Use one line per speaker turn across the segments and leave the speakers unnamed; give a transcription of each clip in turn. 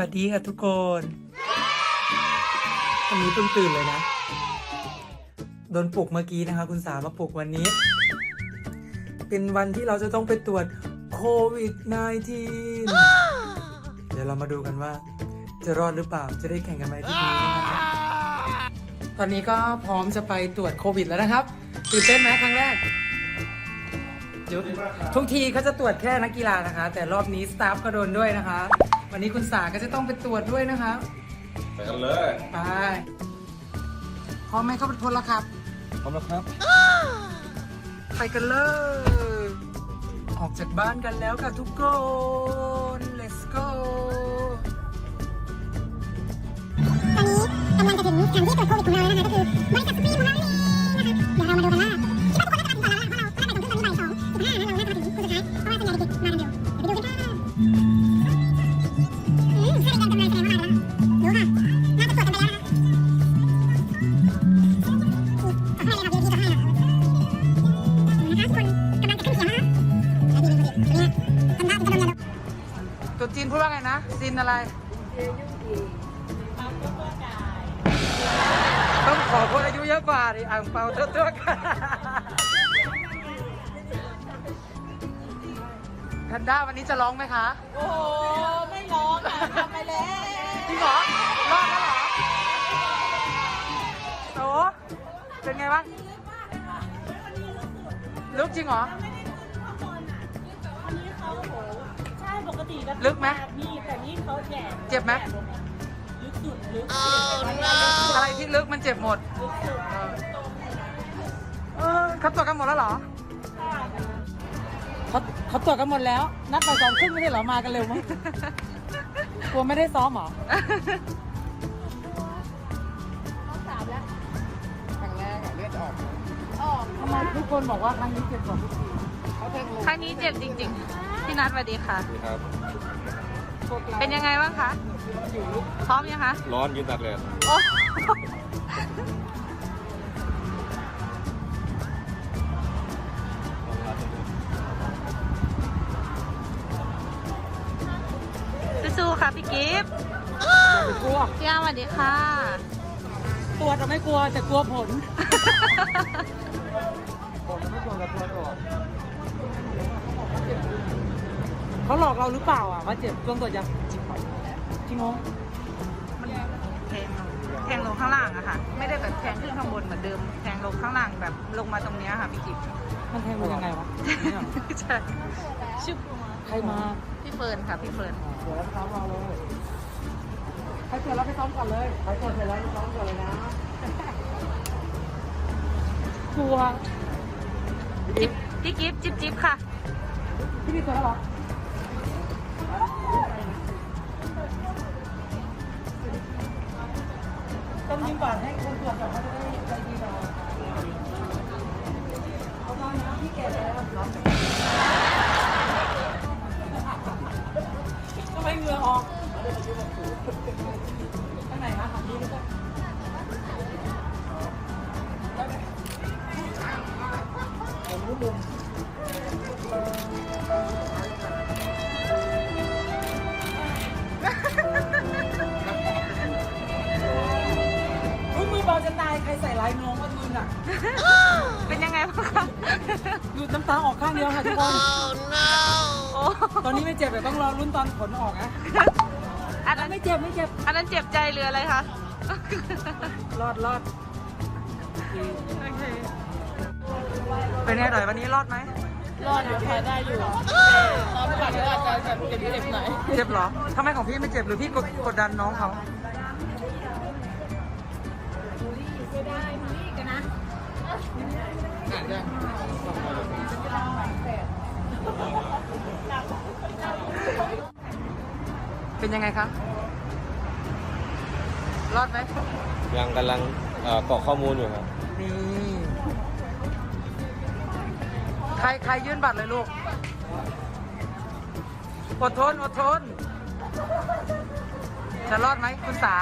วัสดีค่ะทุกคนวันนี้เพิ่งตื่นเลยนะ โดนปลุกเมื่อกี้นะคะ คุณสามาปลุกวันนี้ เป็นวันที่เราจะต้องไปตรวจโควิด -19 เดี๋ยวเรามาดูกันว่า จะรอดหรือเปล่า จะได้แข่งกันไหมที่นี้นะคะตอนนี้ก็พร้อมจะไปตรวจโควิดแล้วนะครับ ตื่นเต้นไหมครั้งแรกทุกทีเขาจะตรวจแค่นักกีฬานะคะ แต่รอบนี้สตาฟก็โดนด้วยนะคะ วันนี้คุณสาก็จะต้องไปตรวจด้วยนะคะ
ไปกันเลย
ไปพร้อมไหมครับพลละครับ
พร้อมแล้วครับ
ไปกันเลย ออกจากบ้านกันแล้วค่ะทุกคน let's go
ตอนนี้กำลังจะถึงสถานที่ตรวจโควิดของเราแล้วนะคะก็คือ ตัวจีน
พูดว่าไงนะซินอะไรต้องขอคนอายุเยอะกว่าดิอ่างเปาเตื้อๆกันแพนด้าวันนี้จะร้องไหมคะ
โอ้โหไม่ร้องค่ะทำไปแล้ว
จริงเหรอรอดแล้วเหรอโตเป็นไงบ้างลึกจริงเหรอ
อันนี้เขาโอ้โหใช่ปกตินะ
ลึกไหม
นี่แต่นี่เขาแย่
เจ็บไหม
ลึกสุดลึก
อะไรที่ลึกมันเจ็บหมด
ลึกสุด
เออเขาตรวจกันหมดแล้วเหรอเขาเขาตรวจกันหมดแล้ว นัดไปสองครึ่งไม่ใช่เหรอมากันเร็วมั้งกลัวไม่ได้ซ้อมเหรอ
สามแล้ว
ครั้งแรกเลือดออก
ออก
ทำไมทุกคนบอกว่าครั้งนี้เจ็บกว่าทุกที
ครั้งนี้เจ็บจริง ๆ พี่นัทสวัสดีค่ะ
ครับ
เป็นยังไงบ้างคะพร้อมยังคะ
ร้อนยืนตากแดด
โอ้ สู้ๆค่ะพี่กิฟต์
อย่าไปกลัว
พี่อาร์มสวัสดีค่ะ
ตัวจะไม่กลัวแต่กลัวผลไม่กลัวกับตัวก่อน เขาหลอกเราหรือเปล่าอะว่าเจ็บเครื่องตรวจยังจริงเหรอ
แทงลงแทงลงข้างล่างอะค่ะ ไม่ได้แบบแทงขึ้นข้างบนเหมือนเดิม แทงลงข้างล่างแบบลงมาตรงเนี้ยค่ะพี่กิฟต์
มันแทงเรายังไงวะเนี่ยเหรอ
ใช่ชุบ
ใครมา
พี่เฟิร์นค่ะพี่เฟิร์น
เดี๋ยวเราไปซ้อมเราเลยใครเสร็จแล้วไปซ้อมก่อนเลยใครตรวจเสร็จแล้วไปซ้อมก่อนเลยนะกลัว
จิ๊บพี่กิฟต์จิ๊บจิ๊บค่ะ
พี่มีตัวแล้วเหรอ ต้องยิ้มก่อนให้คนตรวจก่อนเขาจะได้ใจดีหน่อยเอาตอนนี้พี่แก่แล้ว ใครใส่ลายน้องว่ามือน่ะ
เป็นยังไงบ้างคะ
หยุดน้ำตาออกข้างเดียวค่ะทุกคน
โอ้
ตอนนี้ไม่เจ็บแต่ต้องรอลุ้นตอนผลออกนะ
อันนั้น
ไม่เจ็บไม่เจ็บ
อันนั้นเจ็บใจหรืออะไรคะ
รอดรอดเป็นไงหน่อยวันนี้รอดไหม
รอดอยู่ค่ะได้อยู่ตอนผ่านก็อาจจะแบบเจ็บๆหน่อย
เจ็บเหรอทำไมของพี่ไม่เจ็บหรือพี่กดกดดันน้องเขา เป็นยังไงคะรอดไหม
ยังกำลังเอ่อกรอกข้อมูลอยู่ครับ
นี่ ใครใครยื่นบัตรเลยลูก อดทน อดทน จะรอดไหมคุณสา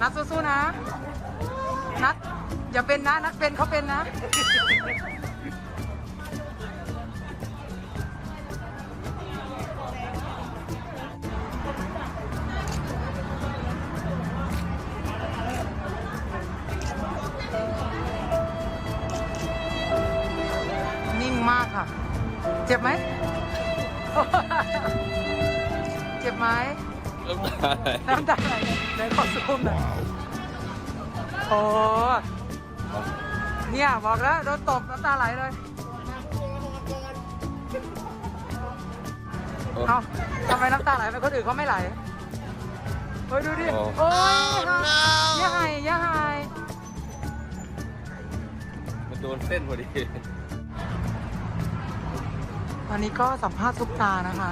นัดสู้ๆนะ นัดอย่าเป็นนะ นัดเป็นเขาเป็นนะ นิ่งมากค่ะ เจ็บไหม
เจ็บไหม
น้ำตาไหล ไหนขอซูมหน่อยโอ้เนี่ยบอกแล้วโดนตบน้ำตาไหลเลย
โอ้
เอ้าทำไมน้ำตาไหลไปคนอื่นเขาไม่ไหลเฮ้ยดูดิ
โอ้
โอ้ยอย่าหายอย่าหาย
มันโดนเส้นพอดี
วันนี้ก็สัมภาษณ์ซุปตานะคะ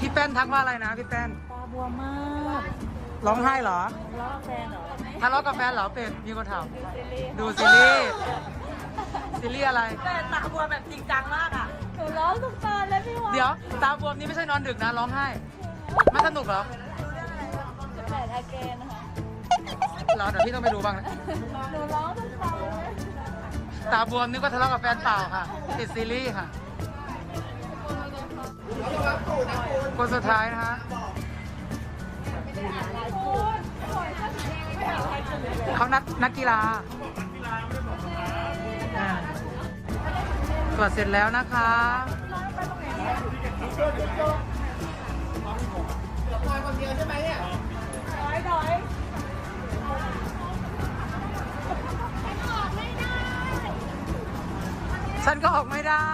พี่แป้นทักว่าอะไรนะพี่แป้น
ตาบวมมาก
ร้องไห้เหรอ
ล้อแฟนเหรอ
ทะเลาะกับแฟนเหรอเป็ดมีคนถามดูซีรีส์ซีรีส์อะไร
แต่ตาบวมแบบจริงจังมากอะหนูร้องทุกตอนเลยพี่วะ
เดี๋ยวตาบวมนี่ไม่ใช่นอนดึกนะร้องไห้ไม่สนุกเหรอ
จะแปดอาเกนค่ะ
รอเดี๋ยวพี่ต้องไปดูบ้างนะ
หนูร้องทุกตอนเลย
ตาบวมนึกว่าทะเลาะกับแฟนเปล่าค่ะติดซีรีส์ค่ะ คนสุดท้ายนะฮะเขานักนักกีฬาอ่าตรวจเสร็จแล้วนะคะฉันก็ออกไม่ได้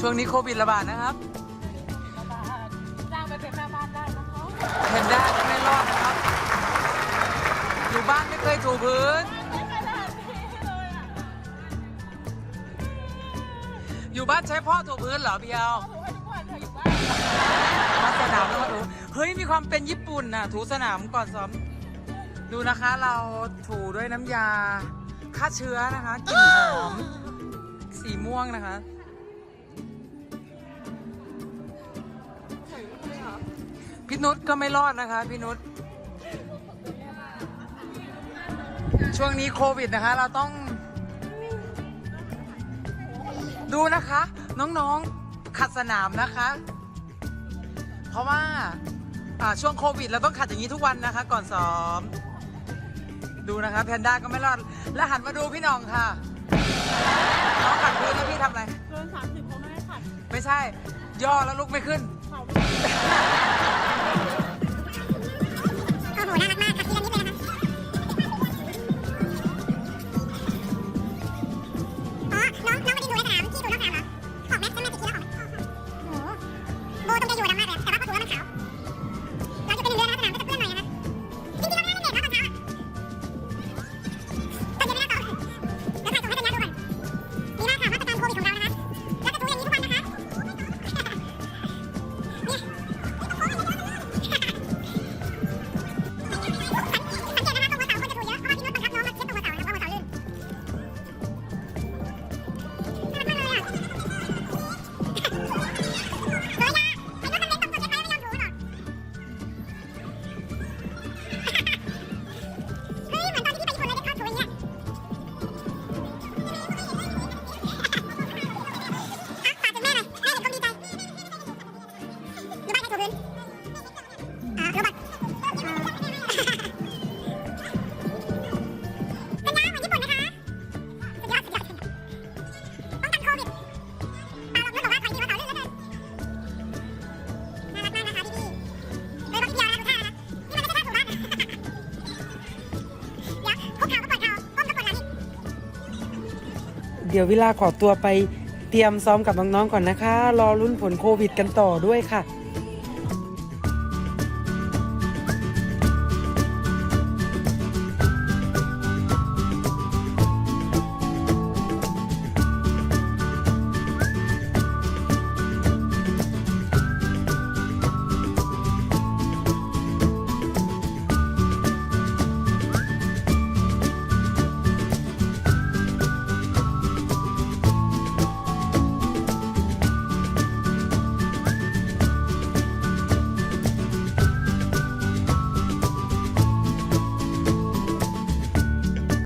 ช่วงนี้โควิดระบาดนะครับ
จ้างไปเป็นแม่บ้านได้นะคะ
เห็นได้ก็ไม่รอดนะครับ อยู่บ้านไม่เคยถูพื้น
ไม่ขนาดนี้เลยอะ
อยู่บ้านใช้พ่อถูพื้นเหรอเบียว
หนูให้ทุกวันเธออยู่บ้าน
มาสนามแล้วมาถูเฮ้ยมีความเป็นญี่ปุ่นน่ะ ถูสนามก่อนซ้อมดูนะคะเราถูด้วยน้ำยาฆ่าเชื้อนะคะกลิ่นหอมสีม่วงนะคะ พี่นุชก็ไม่รอดนะคะ พี่นุชช่วงนี้โควิดนะคะ เราต้อง ดูนะคะ น้องๆขัดสนามนะคะ เพราะว่าอ่าช่วงโควิด เราต้องขัดอย่างนี้ทุกวันนะคะ ก่อนซ้อม ดูนะคะแพนด้าก็ไม่รอด แล้วหันมาดูพี่หน้องค่ะน้องขัดพื้นแล้วพี่ทำอะไร
เกินสามสิบเขาไม่ให้ขัด
ไม่ใช่ ย่อแล้วลุกไม่ขึ้น
เขา
โอ้โหน่ารักมาก
เดี๋ยวเวลาขอตัวไปเตรียมซ้อมกับน้องๆก่อนนะคะ รอรุ่นผลโควิดกันต่อด้วยค่ะ